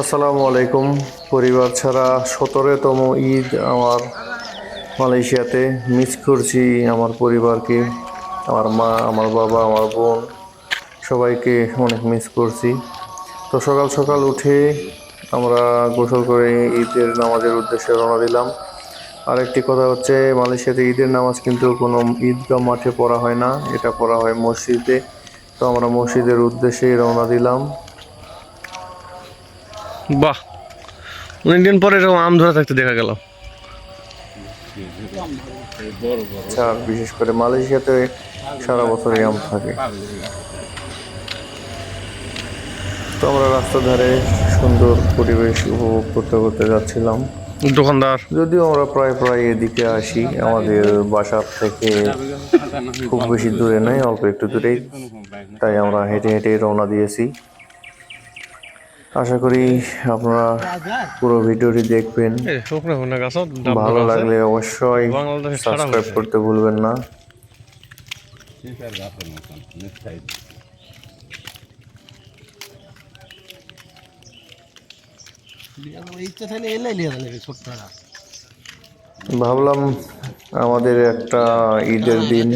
আসসালামু আলাইকুম। পরিবার ছাড়া সতেরোতম ঈদ আমার মালয়েশিয়াতে। মিস করছি আমার পরিবারকে, আমার মা, আমার বাবা, আমার বোন, সবাইকে অনেক মিস করছি। তো সকাল সকাল উঠে আমরা গোসল করে ঈদের নামাজের উদ্দেশ্যে রওনা দিলাম। আরেকটি কথা হচ্ছে, মালয়েশিয়াতে ঈদের নামাজ কিন্তু কোনো ঈদগাহ মাঠে পড়া হয় না। এটা পড়া হয় মসজিদে। তো আমরা মসজিদের উদ্দেশ্যেই রওনা দিলাম। বাহ অনেকদিন পরে এরকম আম ধরে থাকতে দেখা গেল। আচ্ছা বিশেষ করে মালয়েশিয়াতে সারা বছরই আম থাকে। তো আমরা রাস্তার ধারে সুন্দর পরিবেশ উপভোগ করতে করতে যাচ্ছিলাম। দোকানদার। যদিও আমরা প্রায় প্রায় এদিকে আসি আমাদের বাসার থেকে খুব বেশি দূরে নয় অল্প একটু দূরেই। তাই আমরা হেঁটে হেঁটে রওনা দিয়েছি। আশা করি আপনারা পুরো ভিডিওটি দেখবেন। ভালো লাগলে অবশ্যই সাবস্ক্রাইব করতে ভুলবেন না। ভাবলাম আমাদের একটা ঈদের দিন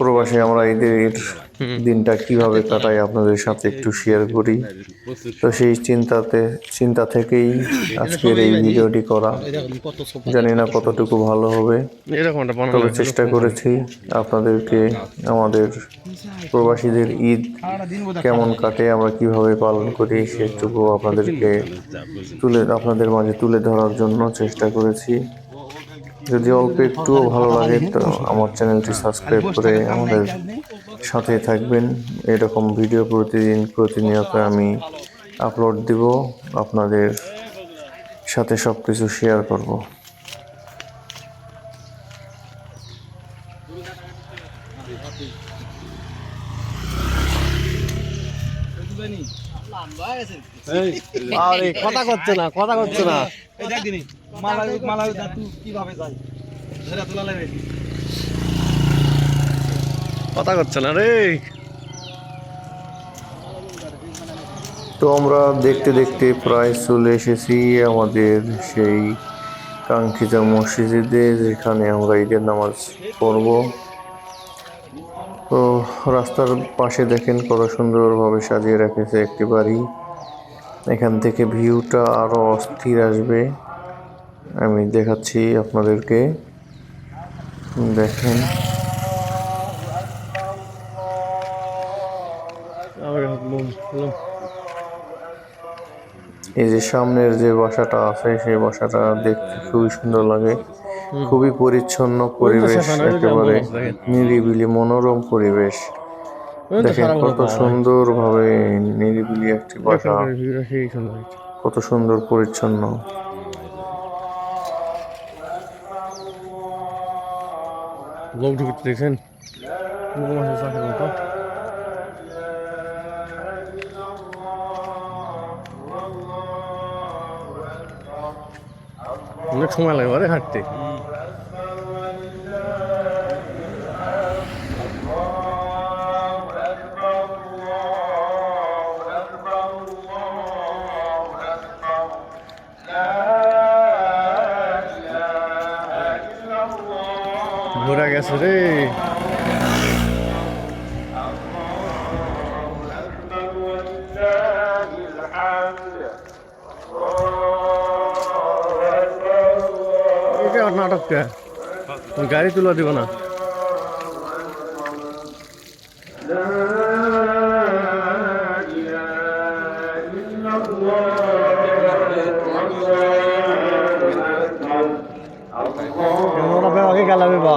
প্রবাসে আমরা ঈদের দিনটা কীভাবে কাটাই আপনাদের সাথে একটু শেয়ার করি। তো সেই চিন্তাতে চিন্তা থেকেই আজকের এই ভিডিওটি করা। জানি না কতটুকু ভালো হবে। তবে চেষ্টা করেছি আপনাদেরকে আমাদের প্রবাসীদের ঈদ কেমন কাটে আমরা কীভাবে পালন করি সেটুকু আপনাদেরকে তুলে আপনাদের মাঝে তুলে ধরার জন্য চেষ্টা করেছি। যদি অল্প একটুও ভালো লাগে তো আমার চ্যানেলটি সাবস্ক্রাইব করে আমাদের সাথে থাকবেন। এরকম ভিডিও প্রতিদিন প্রতিনিয়ত আমি আপলোড দিব। আপনাদের সাথে সব কিছু শেয়ার করব। আরে কথা করছে না কথা করছে না। এই দেখ দিনি মালা মালা তুই কীভাবে যাই ধরে তোলা লাগবে। কথা করছে না রে। তো আমরা দেখতে দেখতে প্রায় চলে এসেছি আমাদের সেই কাঙ্ক্ষিত মসজিদে যেখানে আমরা ঈদের নামাজ পড়ব। তো রাস্তার পাশে দেখেন কত সুন্দরভাবে সাজিয়ে রেখেছে একটি বাড়ি। এখান থেকে ভিউটা আরও অস্থির আসবে। আমি দেখাচ্ছি আপনাদেরকে। দেখেন। এই যে সামনের যে বাসাটা আছে সেই বাসাটা দেখতে খুবই সুন্দর লাগে। খুবই পরিচ্ছন্ন পরিবেশ একেবারে। নিরিবিলি মনোরম পরিবেশ। দেখেন কত সুন্দর ভাবে নিরিবিলি একটি বাসা। কত সুন্দর পরিচ্ছন্ন। লোক ঢুকতে দেখছেন অনেক সময় লাগে হাঁটতে। ঘোরা গেছে রে। এটা নাটকটা গাড়ি তুলে দিব না। আগে গেলাবে বা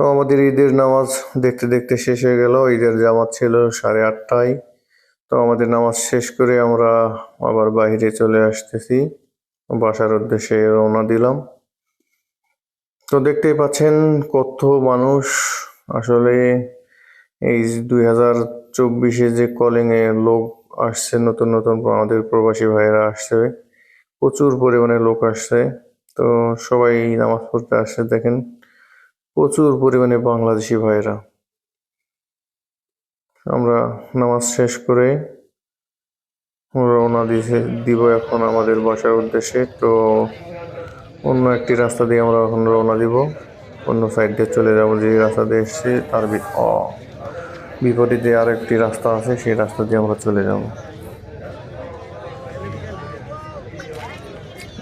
তো আমাদের ঈদের নামাজ দেখতে দেখতে শেষ হয়ে গেল। ঈদের জামাত ছিল সাড়ে আটটায়। তো আমাদের নামাজ শেষ করে আমরা আবার বাইরে চলে আসতেছি। বাসার উদ্দেশ্যে রওনা দিলাম। তো দেখতেই পাচ্ছেন কত মানুষ। আসলে এই দুই হাজার চব্বিশে যে কলিং এ লোক আসছে, নতুন নতুন আমাদের প্রবাসী ভাইয়েরা আসছে, প্রচুর পরিমাণে লোক আসছে। তো সবাই নামাজ পড়তে আসছে, দেখেন। প্রচুর পরিমাণে বাংলাদেশি ভাইয়েরা। আমরা নামাজ শেষ করে রওনা দিছে, দিব এখন আমাদের বাসার উদ্দেশ্যে। তো অন্য একটি রাস্তা দিয়ে আমরা এখন রওনা দিব। অন্য সাইড দিয়ে চলে যাব যে রাস্তা দিয়ে এসেছি, তার বিপরীতে আর একটি রাস্তা আছে, সেই রাস্তা দিয়ে আমরা চলে যাব।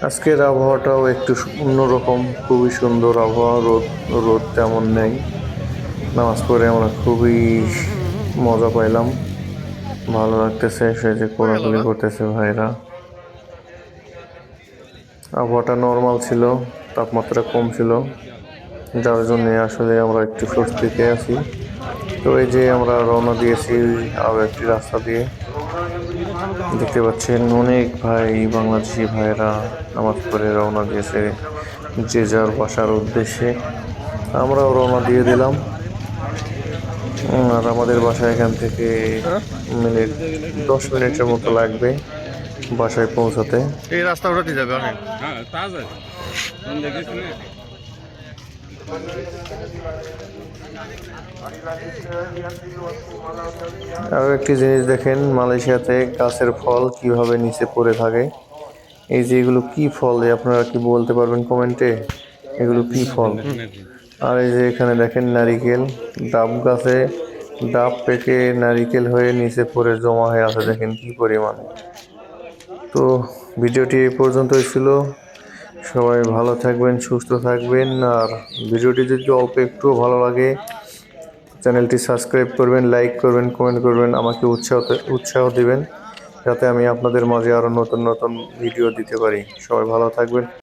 আজকের আবহাওয়াটাও একটু অন্যরকম খুবই সুন্দর আবহাওয়া রোদ রোদ তেমন নেই। নামাজ পড়ে আমরা খুবই মজা পাইলাম। ভালো লাগতেছে সে যে কোলাকুলি করতেছে ভাইরা। আবহাওয়াটা নর্মাল ছিল তাপমাত্রা কম ছিল। যার জন্যে আসলে আমরা একটু স্বস্তিতে আছি। তো এই যে আমরা রওনা দিয়েছি আরও একটি রাস্তা দিয়ে দেখতে পাচ্ছেন অনেক ভাই বাংলাদেশি ভাইরা নামাজ পড়ে রওনা দিয়েছে যে যার বাসার উদ্দেশ্যে। আমরাও রওনা দিয়ে দিলাম। আর আমাদের বাসা এখান থেকে মিনিট দশ মিনিটের মতো লাগবে বাসায় পৌঁছাতে। এই রাস্তা ওটাতে যাবে? আসেন হ্যাঁ না আরও একটি জিনিস দেখেন, মালয়েশিয়াতে গাছের ফল কীভাবে নিচে পড়ে থাকে। এই যে এগুলো কি ফল আপনারা কি বলতে পারবেন কমেন্টে? এগুলো কি ফল? আর এই যে এখানে দেখেন নারিকেল, ডাব গাছে ডাব পেকে নারিকেল হয়ে নিচে পড়ে জমা হয়ে আছে, দেখেন কি পরিমাণ। তো ভিডিওটি এই পর্যন্তই ছিল। সবাই ভালো থাকবেন, সুস্থ থাকবেন, আর ভিডিওটি যদি অল্প একটুও ভালো লাগে, চ্যানেলটি সাবস্ক্রাইব করবেন, লাইক করবেন, কমেন্ট করবেন, আমাকে উৎসাহ উৎসাহ দেবেন, যাতে আমি আপনাদের মাঝে আরও নতুন নতুন ভিডিও দিতে পারি। সবাই ভালো থাকবেন।